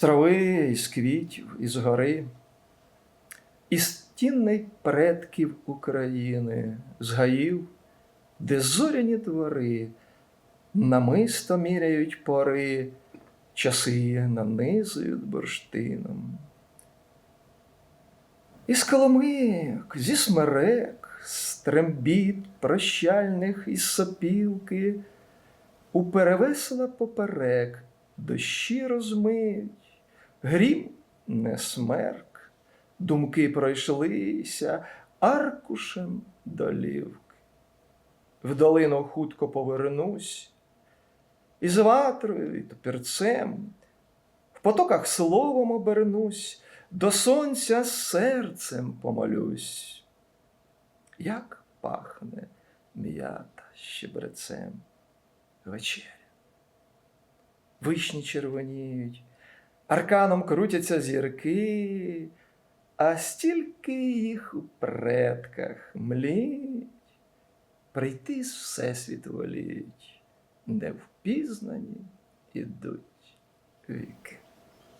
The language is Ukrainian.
трави, із квітів, із гори, із тінний предків України, з гаїв, де зоряні двори, намисто міряють пори, часи нанизують бурштином. Із коломик, зі смерек, з трембіт прощальних із сопілки, у перевесла поперек дощі розмиють, грім не смерк, думки пройшлися аркушем долівки. В долину хутко повернусь, із ватрою і топірцем, в потоках словом обернусь, до сонця серцем помолюсь. Як пахне м'ята щебрецем вечеря. Вишні червоніють, арканом крутяться зірки, а стільки їх у предках мліть, прийти з всесвіт воліть, де впізнані ідуть.